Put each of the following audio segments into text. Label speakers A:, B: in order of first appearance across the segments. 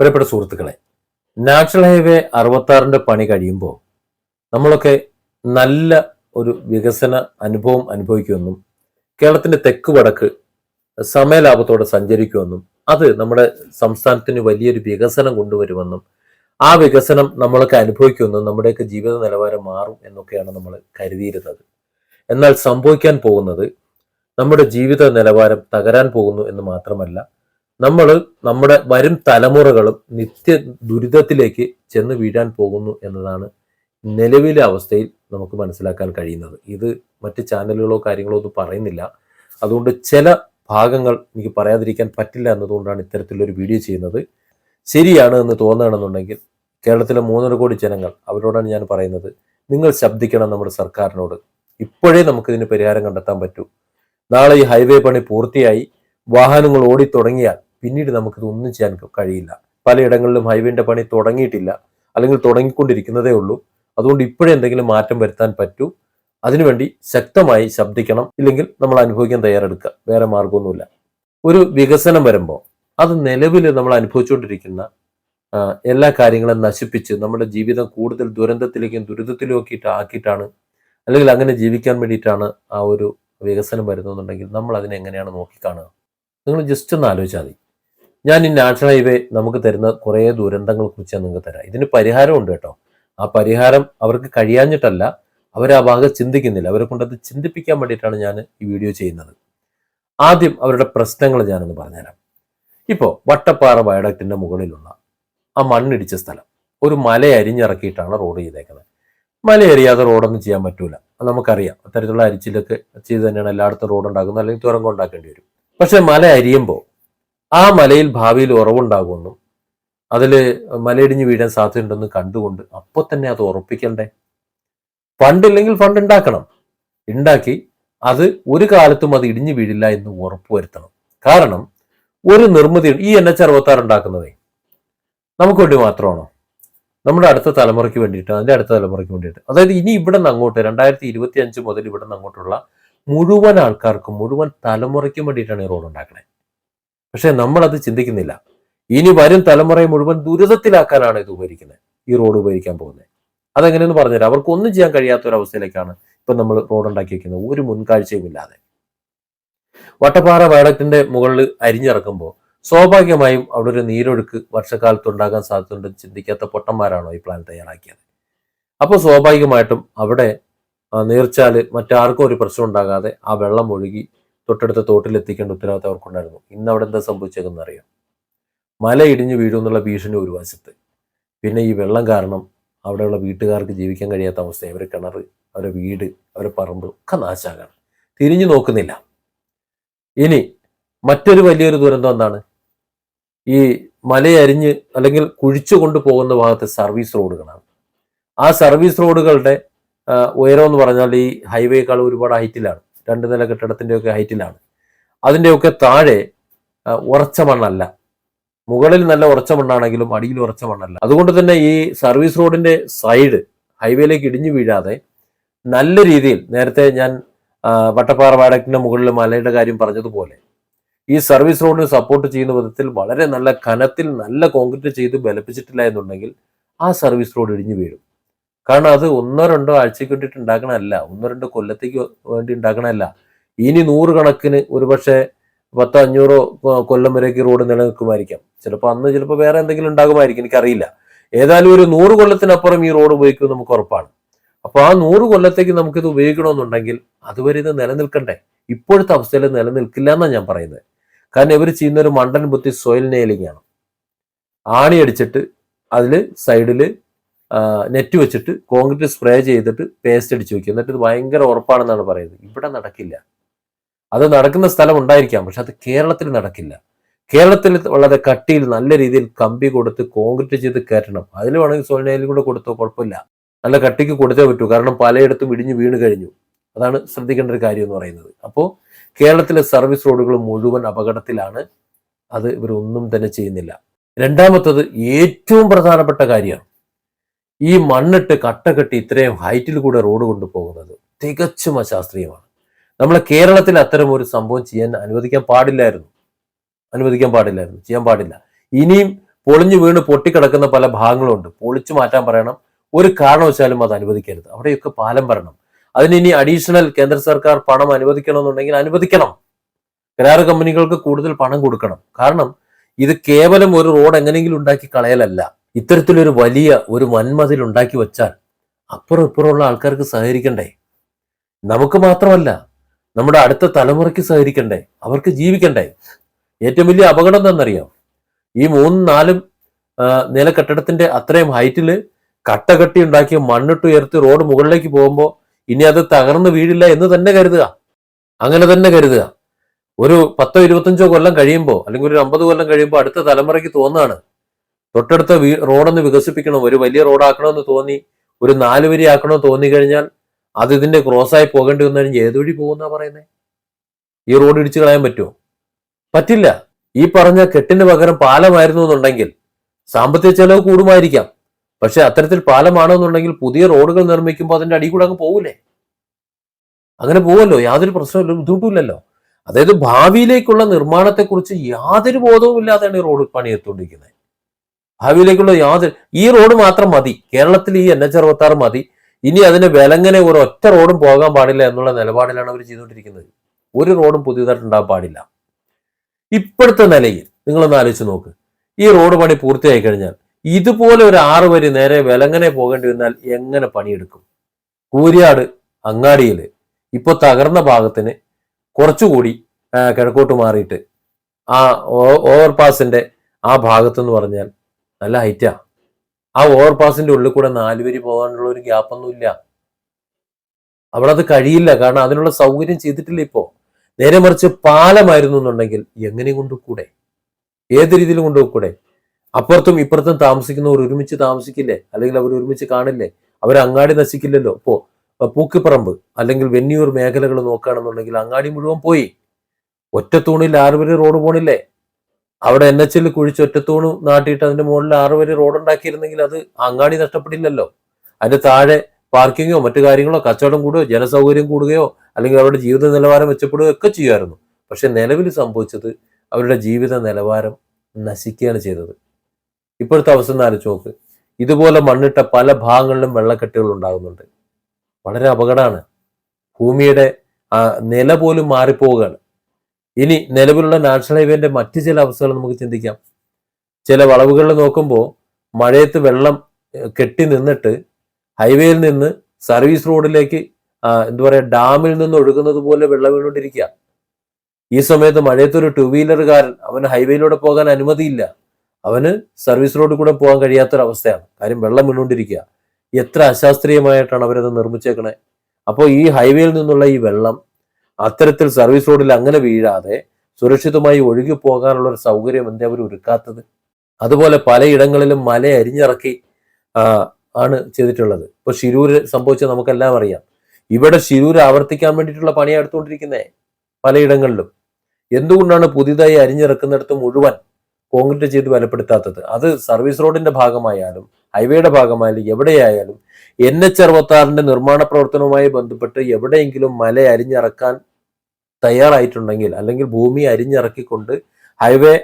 A: പ്രിയപ്പെട്ട സുഹൃത്തുക്കളെ national highway അറുപത്താറിന്റെ പണി കഴിയുമ്പോൾ നമ്മളൊക്കെ നല്ല ഒരു വികസന അനുഭവം അനുഭവിക്കുമെന്നും കേരളത്തിന്റെ തെക്ക് വടക്ക് സമയലാഭത്തോടെ സഞ്ചരിക്കുമെന്നും അത് നമ്മുടെ സംസ്ഥാനത്തിന് വലിയൊരു വികസനം കൊണ്ടുവരുമെന്നും ആ വികസനം നമ്മളൊക്കെ അനുഭവിക്കുമെന്നും നമ്മുടെയൊക്കെ ജീവിത നിലവാരം മാറും എന്നൊക്കെയാണ് നമ്മൾ കരുതിയിരുന്നത്. എന്നാൽ സംഭവിക്കാൻ പോകുന്നത് നമ്മുടെ ജീവിത നിലവാരം തകരാൻ പോകുന്നു എന്ന് മാത്രമല്ല നമ്മൾ നമ്മുടെ വരും തലമുറകളും നിത്യ ദുരിതത്തിലേക്ക് ചെന്ന് വീഴാൻ പോകുന്നു എന്നതാണ് നിലവിലെ അവസ്ഥയിൽ നമുക്ക് മനസ്സിലാക്കാൻ കഴിയുന്നത്. ഇത് മറ്റ് ചാനലുകളോ കാര്യങ്ങളോ ഒന്നും പറയുന്നില്ല. അതുകൊണ്ട് ചില ഭാഗങ്ങൾ എനിക്ക് പറയാതിരിക്കാൻ പറ്റില്ല എന്നതുകൊണ്ടാണ് ഇത്തരത്തിലൊരു വീഡിയോ ചെയ്യുന്നത്. ശരിയാണ് എന്ന് തോന്നുകയാണെന്നുണ്ടെങ്കിൽ കേരളത്തിലെ മൂന്നര കോടി ജനങ്ങൾ അവരോടാണ് ഞാൻ പറയുന്നത് നിങ്ങൾ ശബ്ദിക്കണം നമ്മുടെ സർക്കാരിനോട്. ഇപ്പോഴേ നമുക്കിതിന് പരിഹാരം കണ്ടെത്താൻ പറ്റൂ. നാളെ ഈ ഹൈവേ പണി പൂർത്തിയായി വാഹനങ്ങൾ ഓടി തുടങ്ങിയാൽ പിന്നീട് നമുക്കിത് ഒന്നും ചെയ്യാൻ കഴിയില്ല. പലയിടങ്ങളിലും ഹൈവേന്റെ പണി തുടങ്ങിയിട്ടില്ല. അല്ലെങ്കിൽ തുടങ്ങിക്കൊണ്ടിരിക്കുന്നതേ ഉള്ളൂ. അതുകൊണ്ട് ഇപ്പോഴേ എന്തെങ്കിലും മാറ്റം വരുത്താൻ പറ്റൂ. അതിനുവേണ്ടി ശക്തമായി ശബ്ദിക്കണം. ഇല്ലെങ്കിൽ നമ്മൾ അനുഭവിക്കാൻ തയ്യാറെടുക്കുക. വേറെ മാർഗമൊന്നുമില്ല ഒരു വികസനം വരുമ്പോൾ അത് നിലവിൽ നമ്മൾ അനുഭവിച്ചുകൊണ്ടിരിക്കുന്ന എല്ലാ കാര്യങ്ങളും നശിപ്പിച്ച് നമ്മുടെ ജീവിതം കൂടുതൽ ദുരന്തത്തിലേക്കും ദുരിതത്തിലേക്കും ഒക്കെ ആക്കിയിട്ടാണ് അല്ലെങ്കിൽ അങ്ങനെ ജീവിക്കാൻ വേണ്ടിയിട്ടാണ് ആ ഒരു വികസനം വരുന്നതെന്നുണ്ടെങ്കിൽ നമ്മൾ അതിനെ എങ്ങനെയാണ് നോക്കിക്കാണുക? നിങ്ങൾ ജസ്റ്റ് ഒന്ന് ആലോചിച്ചാൽ മതി. ഞാൻ ഈ നാഷണൽ ഹൈവേ നമുക്ക് തരുന്ന കുറേ ദുരന്തങ്ങളെ കുറിച്ച് ഞാൻ നിങ്ങൾക്ക് തരാം. ഇതിന് പരിഹാരമുണ്ട് കേട്ടോ. ആ പരിഹാരം അവർക്ക് കഴിയാഞ്ഞിട്ടല്ല അവർ ആ ഭാഗം ചിന്തിക്കുന്നില്ല. അവരെ കൊണ്ടത് ചിന്തിപ്പിക്കാൻ വേണ്ടിയിട്ടാണ് ഞാൻ ഈ വീഡിയോ ചെയ്യുന്നത്. ആദ്യം അവരുടെ പ്രശ്നങ്ങൾ ഞാനൊന്ന് പറഞ്ഞുതരാം. ഇപ്പോൾ വട്ടപ്പാറ വയഡക്റ്റിന്റെ മുകളിലുള്ള ആ മണ്ണിടിച്ച സ്ഥലം. ഒരു മല അരിഞ്ഞിറക്കിയിട്ടാണ് റോഡ് ചെയ്തേക്കുന്നത്. മല എറിയാതെ റോഡൊന്നും ചെയ്യാൻ പറ്റൂല. നമുക്കറിയാം. അത്തരത്തിലുള്ള അരിച്ചിലൊക്കെ ചെയ്ത് തന്നെയാണ് എല്ലായിടത്തും റോഡ് ഉണ്ടാക്കുന്നത് അല്ലെങ്കിൽ തുരങ്കം ഉണ്ടാക്കേണ്ടി വരും. പക്ഷെ മല അരിയുമ്പോൾ ആ മലയിൽ ഭാവിയിൽ ഉറവുണ്ടാകുമെന്നും അതിൽ മലയിടിഞ്ഞ് വീഴാൻ സാധ്യതയുണ്ടെന്ന് കണ്ടുകൊണ്ട് അപ്പോൾ തന്നെ അത് ഉറപ്പിക്കണ്ടേ? ഫണ്ടില്ലെങ്കിൽ ഫണ്ട് ഉണ്ടാക്കണം ഉണ്ടാക്കി അത് ഒരു കാലത്തും അത് ഇടിഞ്ഞു വീഴില്ല എന്ന് ഉറപ്പുവരുത്തണം കാരണം ഒരു നിർമ്മിതി ഈ എൻ എച്ച് അറുപത്തി ഉണ്ടാക്കുന്നതേ നമുക്ക് വേണ്ടി മാത്രമാണോ? നമ്മുടെ അടുത്ത തലമുറയ്ക്ക് വേണ്ടിയിട്ട് അതിന്റെ അടുത്ത തലമുറയ്ക്ക് വേണ്ടിയിട്ട്. അതായത് ഇനി ഇവിടെ നിന്ന് അങ്ങോട്ട് രണ്ടായിരത്തി ഇരുപത്തി അഞ്ച് മുതൽ ഇവിടെ നിന്ന് അങ്ങോട്ടുള്ള മുഴുവൻ ആൾക്കാർക്കും മുഴുവൻ തലമുറയ്ക്കും വേണ്ടിയിട്ടാണ് ഈ റോഡ് ഉണ്ടാക്കണേ. പക്ഷെ നമ്മൾ അത് ചിന്തിക്കുന്നില്ല. ഇനി വരും തലമുറയെ മുഴുവൻ ദുരിതത്തിലാക്കാനാണ് ഇത് ഉപകരിക്കുന്നത്. ഈ റോഡ് ഉപകരിക്കാൻ പോകുന്നത്. അതെങ്ങനെയെന്ന് പറഞ്ഞുതരാം. അവർക്ക് ഒന്നും ചെയ്യാൻ കഴിയാത്ത ഒരു അവസ്ഥയിലേക്കാണ് ഇപ്പൊ നമ്മൾ റോഡ് ഉണ്ടാക്കി വെക്കുന്നത്. ഒരു മുൻകാഴ്ചയും ഇല്ലാതെ. വട്ടപ്പാറ വയടത്തിന്റെ മുകളിൽ അരിഞ്ഞിറക്കുമ്പോൾ സ്വാഭാവികമായും അവിടെ ഒരു നീരൊഴുക്ക് വർഷക്കാലത്ത് ഉണ്ടാകാൻ സാധ്യതയുണ്ടെന്ന് ചിന്തിക്കാത്ത പൊട്ടന്മാരാണോ ഈ പ്ലാൻ തയ്യാറാക്കിയത്? അപ്പോൾ സ്വാഭാവികമായിട്ടും അവിടെ നീർച്ചാൽ മറ്റാർക്കും ഒരു പ്രശ്നം ഉണ്ടാകാതെ ആ വെള്ളം ഒഴുകി തൊട്ടടുത്ത തോട്ടിൽ എത്തിക്കേണ്ട ഉത്തരവാദിത്തം അവർക്കുണ്ടായിരുന്നു. ഇന്ന് അവിടെ എന്താ സംഭവിച്ചതെന്ന് അറിയാം. മല ഇടിഞ്ഞു വീഴുമെന്നുള്ള ഭീഷണി ഒരു വശത്ത്. പിന്നെ ഈ വെള്ളം കാരണം അവിടെയുള്ള വീട്ടുകാർക്ക് ജീവിക്കാൻ കഴിയാത്ത അവസ്ഥ അവരെ കിണർ അവരുടെ വീട് അവരുടെ പറമ്പ് ഒക്കെ നാശാകാണ് തിരിഞ്ഞു നോക്കുന്നില്ല. ഇനി മറ്റൊരു വലിയൊരു ദുരന്തം എന്താണ്? ഈ മലയരിഞ്ഞ് അല്ലെങ്കിൽ കുഴിച്ചു കൊണ്ടുപോകുന്ന ഭാഗത്ത് സർവീസ് റോഡുകളാണ്. ആ സർവീസ് റോഡുകളുടെ ഉയരം എന്ന് പറഞ്ഞാൽ ഈ ഹൈവേക്കാൾ ഒരുപാട് ഹൈറ്റിലാണ്. രണ്ട് നില കെട്ടിടത്തിന്റെയൊക്കെ ഹൈറ്റിലാണ്. അതിന്റെയൊക്കെ താഴെ ഉറച്ച മണ്ണല്ല. മുകളിൽ നല്ല ഉറച്ച മണ്ണാണെങ്കിലും അടിയിൽ ഉറച്ച മണ്ണല്ല. അതുകൊണ്ട് തന്നെ ഈ സർവീസ് റോഡിന്റെ സൈഡ് ഹൈവേയിലേക്ക് ഇടിഞ്ഞു വീഴാതെ നല്ല രീതിയിൽ നേരത്തെ ഞാൻ വട്ടപ്പാറ വാടക്കിന്റെ മുകളിൽ മലയുടെ കാര്യം പറഞ്ഞതുപോലെ ഈ സർവീസ് റോഡിന് സപ്പോർട്ട് ചെയ്യുന്ന വിധത്തിൽ വളരെ നല്ല കനത്തിൽ നല്ല കോൺക്രീറ്റ് ചെയ്ത് ബലപ്പിച്ചിട്ടില്ല എന്നുണ്ടെങ്കിൽ ആ സർവീസ് റോഡ് ഇടിഞ്ഞു വീഴും. കാരണം അത് ഒന്നോ രണ്ടോ ആഴ്ചയ്ക്ക് വേണ്ടിയിട്ട് ഉണ്ടാക്കണമല്ല ഒന്നോ രണ്ടോ കൊല്ലത്തേക്ക് വേണ്ടി ഉണ്ടാക്കണമല്ല ഇനി നൂറുകണക്കിന് ഒരുപക്ഷെ പത്തോ അഞ്ഞൂറോ കൊല്ലം വരെയൊക്കെ റോഡ് നിലനിൽക്കുമായിരിക്കാം. ചിലപ്പോൾ അന്ന് ചിലപ്പോൾ വേറെ എന്തെങ്കിലും ഉണ്ടാകുമായിരിക്കും എനിക്കറിയില്ല. ഏതായാലും ഒരു നൂറ് കൊല്ലത്തിനപ്പുറം ഈ റോഡ് ഉപയോഗിക്കും നമുക്ക് ഉറപ്പാണ്. അപ്പോൾ ആ നൂറ് കൊല്ലത്തേക്ക് നമുക്കിത് ഉപയോഗിക്കണമെന്നുണ്ടെങ്കിൽ അതുവരെ ഇത് നിലനിൽക്കണ്ടേ? ഇപ്പോഴത്തെ അവസ്ഥയിൽ നിലനിൽക്കില്ല എന്നാണ് ഞാൻ പറയുന്നത്. കാരണം ഇവർ ചെയ്യുന്ന ഒരു മണ്ടൻ ബുദ്ധി സോയിൽ നെയിലിംഗ് ആണ് ആണി അടിച്ചിട്ട് അതിൽ സൈഡിൽ നെറ്റ് വെച്ചിട്ട് കോൺക്രീറ്റ് സ്പ്രേ ചെയ്തിട്ട് പേസ്റ്റ് അടിച്ച് വെക്കും. എന്നിട്ട് ഇത് ഭയങ്കര ഉറപ്പാണെന്നാണ് പറയുന്നത്. ഇവിടെ നടക്കില്ല. അത് നടക്കുന്ന സ്ഥലം ഉണ്ടായിരിക്കാം പക്ഷെ അത് കേരളത്തിൽ നടക്കില്ല. കേരളത്തിൽ വളരെ കട്ടിയിൽ നല്ല രീതിയിൽ കമ്പി കൊടുത്ത് കോൺക്രീറ്റ് ചെയ്ത് കയറ്റണം. അതിൽ വേണമെങ്കിൽ സോളിനയിൽ കൂടെ കൊടുത്തോ കുഴപ്പമില്ല. നല്ല കട്ടിക്ക് കൊടുത്തേ പറ്റൂ. കാരണം പലയിടത്തും ഇടിഞ്ഞു വീണ് കഴിഞ്ഞു. അതാണ് ശ്രദ്ധിക്കേണ്ട ഒരു കാര്യം എന്ന് പറയുന്നത്. അപ്പോൾ കേരളത്തിലെ സർവീസ് റോഡുകൾ മുഴുവൻ അപകടത്തിലാണ്. അത് ഇവരൊന്നും തന്നെ ചെയ്യുന്നില്ല. രണ്ടാമത്തത് ഏറ്റവും പ്രധാനപ്പെട്ട കാര്യമാണ് ഈ മണ്ണിട്ട് കട്ട കെട്ടി ഇത്രയും ഹൈറ്റിൽ കൂടെ റോഡ് കൊണ്ടുപോകുന്നത് തികച്ചും അശാസ്ത്രീയമാണ്. നമ്മളെ കേരളത്തിൽ അത്തരം ഒരു സംഭവം ചെയ്യാൻ അനുവദിക്കാൻ പാടില്ലായിരുന്നു. അനുവദിക്കാൻ പാടില്ലായിരുന്നു. ചെയ്യാൻ പാടില്ല. ഇനിയും പൊളിഞ്ഞു വീണ് പൊട്ടിക്കിടക്കുന്ന പല ഭാഗങ്ങളുണ്ട്. പൊളിച്ചു മാറ്റാൻ പറയണം. ഒരു കാരണവശാലും അത് അനുവദിക്കരുത്. അവിടെയൊക്കെ പാലം വരണം. അതിന് ഇനി അഡീഷണൽ കേന്ദ്ര സർക്കാർ പണം അനുവദിക്കണമെന്നുണ്ടെങ്കിൽ അനുവദിക്കണം. കരാറ് കമ്പനികൾക്ക് കൂടുതൽ പണം കൊടുക്കണം. കാരണം ഇത് കേവലം ഒരു റോഡ് എങ്ങനെയെങ്കിലും ഉണ്ടാക്കി കളയലല്ല. ഇത്തരത്തിലൊരു വലിയ ഒരു വൻമതിൽ ഉണ്ടാക്കി വെച്ചാൽ അപ്പുറം ഇപ്പുറമുള്ള ആൾക്കാർക്ക് സഹകരിക്കണ്ടേ? നമുക്ക് മാത്രമല്ല നമ്മുടെ അടുത്ത തലമുറയ്ക്ക് സഹകരിക്കണ്ടേ? അവർക്ക് ജീവിക്കണ്ടേ? ഏറ്റവും വലിയ അപകടം എന്താണെന്നറിയാം? ഈ മൂന്നും നാലും നില കെട്ടിടത്തിന്റെ അത്രയും ഹൈറ്റിൽ കട്ട കെട്ടി ഉണ്ടാക്കിയ മണ്ണിട്ട് ഉയർത്തി റോഡ് മുകളിലേക്ക് പോകുമ്പോൾ ഇനി അത് തകർന്ന് വീഴില്ല എന്ന് തന്നെ കരുതുക. അങ്ങനെ തന്നെ കരുതുക. ഒരു പത്തോ ഇരുപത്തഞ്ചോ കൊല്ലം കഴിയുമ്പോൾ അല്ലെങ്കിൽ ഒരു അമ്പത് കൊല്ലം കഴിയുമ്പോൾ അടുത്ത തലമുറയ്ക്ക് തോന്നുകയാണ്. തൊട്ടടുത്ത വീ റോഡൊന്ന് വികസിപ്പിക്കണം ഒരു വലിയ റോഡാക്കണമെന്ന് തോന്നി ഒരു നാലുവരി ആക്കണമെന്ന് തോന്നി കഴിഞ്ഞാൽ അത് ഇതിന്റെ ക്രോസായി പോകേണ്ടി വന്നു കഴിഞ്ഞാൽ ഏത് വഴി പോകുന്ന പറയുന്നത് ഈ റോഡ് ഇടിച്ചു കളയാൻ പറ്റുമോ? പറ്റില്ല. ഈ പറഞ്ഞ കെട്ടിന് പകരം പാലമായിരുന്നു എന്നുണ്ടെങ്കിൽ സാമ്പത്തിക ചെലവ് കൂടുമായിരിക്കാം. പക്ഷെ അത്തരത്തിൽ പാലമാണോ എന്നുണ്ടെങ്കിൽ പുതിയ റോഡുകൾ നിർമ്മിക്കുമ്പോൾ അതിന്റെ അടി കൂടെ അങ്ങ് പോകില്ലേ അങ്ങനെ പോവല്ലോ. യാതൊരു പ്രശ്നമില്ല ബുദ്ധിമുട്ടില്ലല്ലോ. അതായത് ഭാവിയിലേക്കുള്ള നിർമ്മാണത്തെക്കുറിച്ച് യാതൊരു ബോധവും ഇല്ലാതെയാണ് ഈ റോഡ് പണിയെത്തുകൊണ്ടിരിക്കുന്നത് ഭാവിയിലേക്കുള്ള യാതൊരു ഈ റോഡ് മാത്രം മതി. കേരളത്തിൽ ഈ എൻ എച്ച് അറുപത്തി ആറ് മതി. ഇനി അതിന് വിലങ്ങനെ ഒരു ഒറ്റ റോഡും പോകാൻ പാടില്ല എന്നുള്ള നിലപാടിലാണ് അവർ ചെയ്തുകൊണ്ടിരിക്കുന്നത്. ഒരു റോഡും പുതിയതായിട്ട് ഉണ്ടാകാൻ പാടില്ല. ഇപ്പോഴത്തെ നിലയിൽ നിങ്ങളൊന്ന് ആലോചിച്ച് നോക്ക്. ഈ റോഡ് പണി പൂർത്തിയായി കഴിഞ്ഞാൽ ഇതുപോലെ ഒരു ആറ് വരി നേരെ വിലങ്ങനെ പോകേണ്ടി വന്നാൽ എങ്ങനെ പണിയെടുക്കും? കൂരിയാട് അങ്ങാടിയിൽ ഇപ്പോൾ തകർന്ന ഭാഗത്തിന് കുറച്ചുകൂടി കിഴക്കോട്ട് മാറിയിട്ട് ആ ഓവർപാസിന്റെ ആ ഭാഗത്തെന്ന് പറഞ്ഞാൽ നല്ല ഹൈറ്റാ ആ. ഓവർ ഓവർപാസിന്റെ ഉള്ളിൽ കൂടെ നാല് വരി പോകാനുള്ള ഒരു ഗ്യാപ്പൊന്നുമില്ല അവിടെ അത് കഴിയില്ല. കാരണം അതിനുള്ള സൗകര്യം ചെയ്തിട്ടില്ല ഇപ്പോ. നേരെ മറിച്ച് പാലമായിരുന്നു എന്നുണ്ടെങ്കിൽ എങ്ങനെ കൊണ്ടുകൂടെ ഏത് രീതിയിലും കൊണ്ടുപോകൂടെ അപ്പുറത്തും ഇപ്പുറത്തും താമസിക്കുന്നവർ ഒരുമിച്ച് താമസിക്കില്ലേ? അല്ലെങ്കിൽ അവർ ഒരുമിച്ച് കാണില്ലേ? അവർ അങ്ങാടി നശിക്കില്ലല്ലോ. ഇപ്പോ പൂക്കിപ്പറമ്പ് അല്ലെങ്കിൽ വെന്നിയൂർ മേഖലകൾ നോക്കുകയാണെന്നുണ്ടെങ്കിൽ അങ്ങാടി മുഴുവൻ പോയി. ഒറ്റ തൂണിൽ ആറുപേര് റോഡ് പോണില്ലേ? അവിടെ എൻ എച്ച് എൽ കുഴിച്ച് ഒറ്റത്തൂണ് നാട്ടിയിട്ട് അതിന്റെ മുകളിൽ ആറ് വരെ റോഡ് ഉണ്ടാക്കിയിരുന്നെങ്കിൽ അത് അങ്ങാടി നഷ്ടപ്പെടില്ലല്ലോ അതിന്റെ താഴെ പാർക്കിങ്ങോ മറ്റു കാര്യങ്ങളോ കച്ചവടം കൂടുകയോ ജനസൗകര്യം കൂടുകയോ അല്ലെങ്കിൽ അവരുടെ ജീവിത നിലവാരം മെച്ചപ്പെടുകയോ ഒക്കെ ചെയ്യുമായിരുന്നു. പക്ഷെ നിലവിൽ സംഭവിച്ചത് അവരുടെ ജീവിത നിലവാരം നശിക്കുകയാണ് ചെയ്തത്. ഇപ്പോഴത്തെ അവസ്ഥ ആലോചിച്ച് നോക്ക്. ഇതുപോലെ മണ്ണിട്ട പല ഭാഗങ്ങളിലും വെള്ളക്കെട്ടുകൾ ഉണ്ടാകുന്നുണ്ട്. വളരെ അപകടമാണ്. ഭൂമിയുടെ നില പോലും മാറിപ്പോവുകയാണ്. ഇനി നിലവിലുള്ള നാഷണൽ ഹൈവേന്റെ മറ്റു ചില അവസ്ഥകൾ നമുക്ക് ചിന്തിക്കാം. ചില വളവുകളിൽ നോക്കുമ്പോൾ മഴയത്ത് വെള്ളം കെട്ടി നിന്നിട്ട് ഹൈവേയിൽ നിന്ന് സർവീസ് റോഡിലേക്ക് എന്താ പറയുക ഡാമിൽ നിന്ന് ഒഴുകുന്നത് പോലെ വെള്ളം വീണുകൊണ്ടിരിക്കുക. ഈ സമയത്ത് മഴയത്ത് ഒരു ടു വീലറുകാരൻ അവന് ഹൈവേയിലൂടെ പോകാൻ അനുമതിയില്ല. അവന് സർവീസ് റോഡിൽ കൂടെ പോകാൻ കഴിയാത്തൊരവസ്ഥയാണ്. കാര്യം വെള്ളം വീണുകൊണ്ടിരിക്കുക. എത്ര അശാസ്ത്രീയമായിട്ടാണ് അവരത് നിർമ്മിച്ചേക്കണേ. അപ്പോൾ ഈ ഹൈവേയിൽ നിന്നുള്ള ഈ വെള്ളം അത്തരത്തിൽ സർവീസ് റോഡിൽ അങ്ങനെ വീഴാതെ സുരക്ഷിതമായി ഒഴുകി പോകാനുള്ള ഒരു സൗകര്യം എന്തേ അവർ ഒരുക്കാത്തത്? അതുപോലെ പലയിടങ്ങളിലും മല അരിഞ്ഞിറക്കി ആണ് ചെയ്തിട്ടുള്ളത്. ഇപ്പൊ ശിരൂര് സംഭവിച്ചത് നമുക്കെല്ലാം അറിയാം. ഇവിടെ ശിരൂര് ആവർത്തിക്കാൻ വേണ്ടിയിട്ടുള്ള പണിയാണ് എടുത്തുകൊണ്ടിരിക്കുന്നത് പലയിടങ്ങളിലും. എന്തുകൊണ്ടാണ് പുതിയതായി അരിഞ്ഞിറക്കുന്നിടത്ത് മുഴുവൻ കോൺക്രീറ്റ് ചെയ്ത് ബലപ്പെടുത്താത്തത്? അത് സർവീസ് റോഡിന്റെ ഭാഗമായാലും ഹൈവേയുടെ ഭാഗമായാലും എവിടെയായാലും എൻ എച്ച് അറുപത്തി ആറിന്റെ നിർമ്മാണ പ്രവർത്തനവുമായി ബന്ധപ്പെട്ട് എവിടെയെങ്കിലും മല അരിഞ്ഞിറക്കാൻ തയ്യാറായിട്ടുണ്ടെങ്കിൽ അല്ലെങ്കിൽ ഭൂമി അരിഞ്ഞിറക്കിക്കൊണ്ട് ഹൈവേ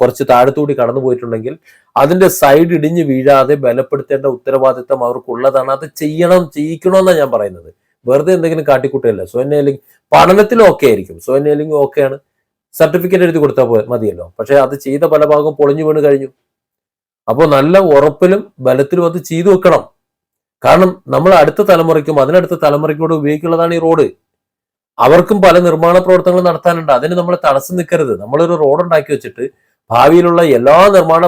A: കുറച്ച് താഴത്തൂടി കടന്നു പോയിട്ടുണ്ടെങ്കിൽ അതിന്റെ സൈഡ് ഇടിഞ്ഞ് വീഴാതെ ബലപ്പെടുത്തേണ്ട ഉത്തരവാദിത്തം അവർക്കുള്ളതാണ്. അത് ചെയ്യണം ചെയ്യിക്കണമെന്നാണ് ഞാൻ പറയുന്നത്. വെറുതെ എന്തെങ്കിലും കാട്ടിക്കൂട്ടല്ല സ്വയനേലിംഗ് പഠനത്തിൽ ഓക്കെ ആയിരിക്കും. നെയിലിംഗ് ഓക്കെയാണ് സർട്ടിഫിക്കറ്റ് എഴുതി കൊടുത്താൽ പോയ- മതിയല്ലോ. പക്ഷെ അത് ചെയ്ത പല ഭാഗവും പൊളിഞ്ഞു വീണ് കഴിഞ്ഞു. അപ്പോൾ നല്ല ഉറപ്പിലും ബലത്തിലും അത് ചെയ്തു വെക്കണം. കാരണം നമ്മൾ അടുത്ത തലമുറയ്ക്കും അതിനടുത്ത തലമുറയ്ക്കും കൂടെ ഉപയോഗിക്കുന്നതാണ് ഈ റോഡ്. അവർക്കും പല നിർമ്മാണ പ്രവർത്തനങ്ങൾ നടത്താനുണ്ട്. അതിന് നമ്മൾ തടസ്സം നിൽക്കരുത്. നമ്മളൊരു റോഡ് ഉണ്ടാക്കി വെച്ചിട്ട് ഭാവിയിലുള്ള എല്ലാ നിർമ്മാണ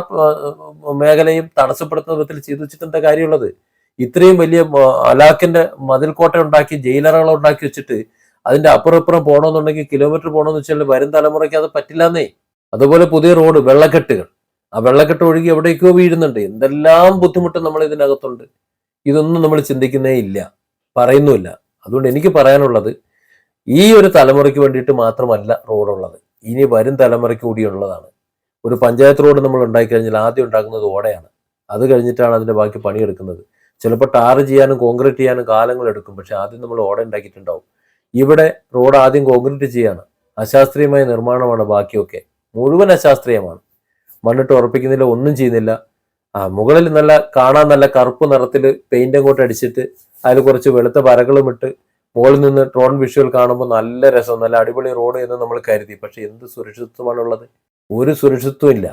A: മേഖലയും തടസ്സപ്പെടുത്തുന്ന വിധത്തിൽ ചെയ്തു വെച്ചിട്ടുണ്ട് കാര്യമുള്ളത്? ഇത്രയും വലിയ അലാക്കിന്റെ മതിൽക്കോട്ട ഉണ്ടാക്കി ജയിലറകൾ ഉണ്ടാക്കി വെച്ചിട്ട് അതിന്റെ അപ്പുറപ്പുറം പോകണമെന്നുണ്ടെങ്കിൽ കിലോമീറ്റർ പോകണമെന്ന് വെച്ചാൽ വരും തലമുറയ്ക്ക് അത് പറ്റില്ലെന്നേ. അതുപോലെ പുതിയ റോഡ് വെള്ളക്കെട്ടുകൾ. ആ വെള്ളക്കെട്ട് ഒഴുകി എവിടേക്കോ വീഴുന്നുണ്ട്. എന്തെല്ലാം ബുദ്ധിമുട്ട് നമ്മൾ ഇതിനകത്തുണ്ട്. ഇതൊന്നും നമ്മൾ ചിന്തിക്കുന്നേ ഇല്ല. പറയുന്നുമില്ല. അതുകൊണ്ട് എനിക്ക് പറയാനുള്ളത് ഈ ഒരു തലമുറയ്ക്ക് വേണ്ടിയിട്ട് മാത്രമല്ല റോഡുള്ളത്. ഇനി വരും തലമുറയ്ക്ക് കൂടിയുള്ളതാണ് ഒരു പഞ്ചായത്ത് റോഡ് നമ്മൾ ഉണ്ടാക്കി കഴിഞ്ഞാൽ ആദ്യം ഉണ്ടാക്കുന്നത് ഓടയാണ്. അത് കഴിഞ്ഞിട്ടാണ് അതിന്റെ ബാക്കി പണിയെടുക്കുന്നത്. ചിലപ്പോൾ ടാർ ചെയ്യാനും കോൺക്രീറ്റ് ചെയ്യാനും കാലങ്ങൾ എടുക്കും. പക്ഷെ ആദ്യം നമ്മൾ ഓട ഉണ്ടാക്കിയിട്ടുണ്ടാവും. ഇവിടെ റോഡ് ആദ്യം കോൺക്രീറ്റ് ചെയ്യാണ്. അശാസ്ത്രീയമായ നിർമ്മാണമാണ് ബാക്കിയൊക്കെ. മുഴുവൻ അശാസ്ത്രീയമാണ്. മണ്ണിട്ട് ഉറപ്പിക്കുന്നില്ല ഒന്നും ചെയ്യുന്നില്ല. ആ മുകളിൽ നല്ല കാണാൻ നല്ല കറുപ്പ് നിറത്തിൽ പെയിന്റ് അങ്ങോട്ട് അടിച്ചിട്ട് അതിൽ കുറച്ച് വെളുത്ത വരകളും ഇട്ട് മുകളിൽ നിന്ന് ഡ്രോൺ വിഷ്വൽ കാണുമ്പോൾ നല്ല രസം നല്ല അടിപൊളി റോഡ് എന്ന് നമ്മൾ കരുതി. പക്ഷെ എന്ത് സുരക്ഷിതത്വമാണുള്ളത് ഒരു സുരക്ഷിതത്വം ഇല്ല.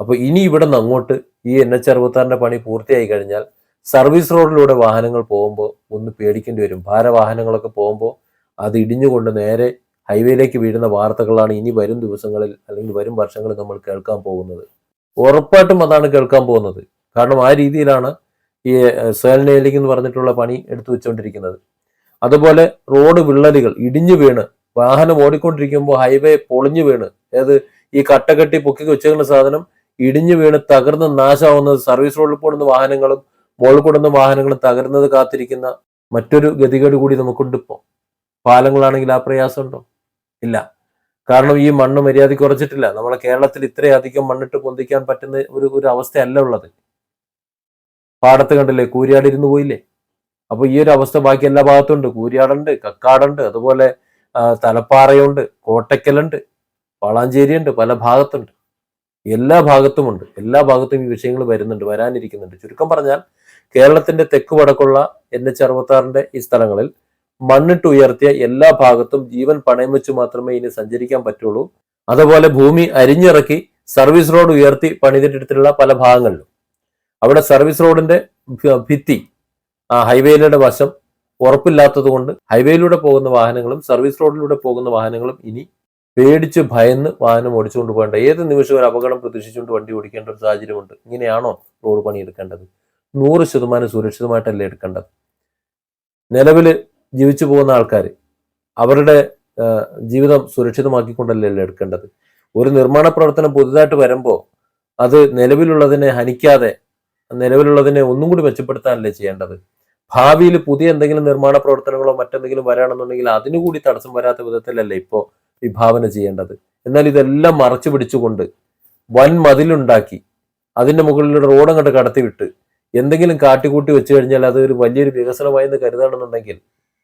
A: അപ്പൊ ഇനി ഇവിടെ നിന്ന് അങ്ങോട്ട് ഈ എൻ എച്ച് അറുപത്താറിന്റെ പണി പൂർത്തിയായി കഴിഞ്ഞാൽ സർവീസ് റോഡിലൂടെ വാഹനങ്ങൾ പോകുമ്പോൾ ഒന്ന് പേടിക്കേണ്ടി വരും. ഭാരവാഹനങ്ങളൊക്കെ പോകുമ്പോൾ അത് ഇടിഞ്ഞുകൊണ്ട് നേരെ ഹൈവേയിലേക്ക് വീഴുന്ന വാർത്തകളാണ് ഇനി വരും ദിവസങ്ങളിൽ അല്ലെങ്കിൽ വരും വർഷങ്ങളിൽ നമ്മൾ കേൾക്കാൻ പോകുന്നത്. ഉറപ്പായിട്ടും അതാണ് കേൾക്കാൻ പോകുന്നത്. കാരണം ആ രീതിയിലാണ് ഈ സേലനയിലേക്ക് എന്ന് പറഞ്ഞിട്ടുള്ള പണി എടുത്തു വെച്ചുകൊണ്ടിരിക്കുന്നത് അതുപോലെ റോഡ് വിള്ളലുകൾ ഇടിഞ്ഞു വീണ് വാഹനം ഓടിക്കൊണ്ടിരിക്കുമ്പോൾ ഹൈവേ പൊളിഞ്ഞു വീണ്. അതായത് ഈ കട്ടകെട്ടി പൊക്കി വെച്ചേക്കുന്ന സാധനം ഇടിഞ്ഞു വീണ് തകർന്ന് നാശമാവുന്നത് സർവീസ് റോഡിൽ പോകുന്ന വാഹനങ്ങളും മുകളിൽ കൂടുന്ന വാഹനങ്ങളും തകരുന്നത് കാത്തിരിക്കുന്ന മറ്റൊരു ഗതികേട് കൂടി നമുക്കുണ്ട് ഇപ്പോൾ പാലങ്ങളാണെങ്കിൽ ആ പ്രയാസമുണ്ടോ? ഇല്ല. കാരണം ഈ മണ്ണ് മര്യാദ കുറച്ചിട്ടില്ല. നമ്മളെ കേരളത്തിൽ ഇത്രയധികം മണ്ണിട്ട് പൊന്തിക്കാൻ പറ്റുന്ന ഒരു ഒരു അവസ്ഥയല്ല ഉള്ളത്. പാടത്ത് കണ്ടില്ലേ കൂരിയാട് ഇരുന്ന് പോയില്ലേ? അപ്പൊ ഈ ഒരു അവസ്ഥ ബാക്കി എല്ലാ ഭാഗത്തും ഉണ്ട് കൂരിയാടുണ്ട് കക്കാടുണ്ട് അതുപോലെ തലപ്പാറയുണ്ട് കോട്ടയ്ക്കലുണ്ട് വളാഞ്ചേരിയുണ്ട് പല ഭാഗത്തുണ്ട്. എല്ലാ ഭാഗത്തുമുണ്ട്. എല്ലാ ഭാഗത്തും ഈ വിഷയങ്ങൾ വരുന്നുണ്ട് വരാനിരിക്കുന്നുണ്ട്. ചുരുക്കം പറഞ്ഞാൽ കേരളത്തിന്റെ തെക്ക് വടക്കുള്ള എൻ എച്ച് അറുപത്താറിന്റെ ഈ സ്ഥലങ്ങളിൽ മണ്ണിട്ട് ഉയർത്തിയ എല്ലാ ഭാഗത്തും ജീവൻ പണയം വെച്ച് മാത്രമേ ഇനി സഞ്ചരിക്കാൻ പറ്റുള്ളൂ. അതുപോലെ ഭൂമി അരിഞ്ഞിറക്കി സർവീസ് റോഡ് ഉയർത്തി പണിതിട്ടിട്ടുള്ള പല ഭാഗങ്ങളിലും. അവിടെ സർവീസ് റോഡിന്റെ ഭിത്തി ആ ഹൈവേയിലൂടെ വശം ഉറപ്പില്ലാത്തത് കൊണ്ട് ഹൈവേയിലൂടെ പോകുന്ന വാഹനങ്ങളും സർവീസ് റോഡിലൂടെ പോകുന്ന വാഹനങ്ങളും ഇനി പേടിച്ച് ഭയന്ന് വാഹനം ഓടിച്ചുകൊണ്ട് പോകേണ്ട. ഏത് നിമിഷവും ഒരു അപകടം പ്രതീക്ഷിച്ചുകൊണ്ട് വണ്ടി ഓടിക്കേണ്ട ഒരു സാഹചര്യമുണ്ട്. ഇങ്ങനെയാണോ റോഡ് പണി എടുക്കേണ്ടത്? നൂറ് ശതമാനം സുരക്ഷിതമായിട്ടല്ലേ എടുക്കേണ്ടത്? നിലവിൽ ജീവിച്ചു പോകുന്ന ആൾക്കാർ അവരുടെ ജീവിതം സുരക്ഷിതമാക്കിക്കൊണ്ടല്ലേ എടുക്കേണ്ടത്? ഒരു നിർമ്മാണ പ്രവർത്തനം പുതുതായിട്ട് വരുമ്പോൾ അത് നിലവിലുള്ളതിനെ ഹനിക്കാതെ നിലവിലുള്ളതിനെ ഒന്നും കൂടി മെച്ചപ്പെടുത്താനല്ലേ ചെയ്യേണ്ടത്? ഭാവിയിൽ പുതിയ എന്തെങ്കിലും നിർമ്മാണ പ്രവർത്തനങ്ങളോ മറ്റെന്തെങ്കിലും വരാണെന്നുണ്ടെങ്കിൽ അതിനുകൂടി തടസ്സം വരാത്ത വിധത്തിലല്ലേ ഇപ്പോൾ വിഭാവന ചെയ്യേണ്ടത് എന്നാൽ ഇതെല്ലാം മറച്ചു പിടിച്ചുകൊണ്ട് വൻ മതിലുണ്ടാക്കി അതിന്റെ മുകളിലൂടെ റോഡ് അങ്ങോട്ട് കടത്തിവിട്ട് എന്തെങ്കിലും കാട്ടിക്കൂട്ടി വെച്ച് കഴിഞ്ഞാൽ അത് ഒരു വലിയൊരു വികസനമായി എന്ന് കരുതണമെന്നുണ്ടെങ്കിൽ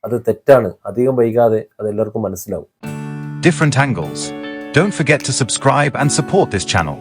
A: അത് തെറ്റാണ് അധികം വൈകാതെ അത് എല്ലാവർക്കും മനസ്സിലാവും
B: different angles. Don't forget to subscribe and support this channel.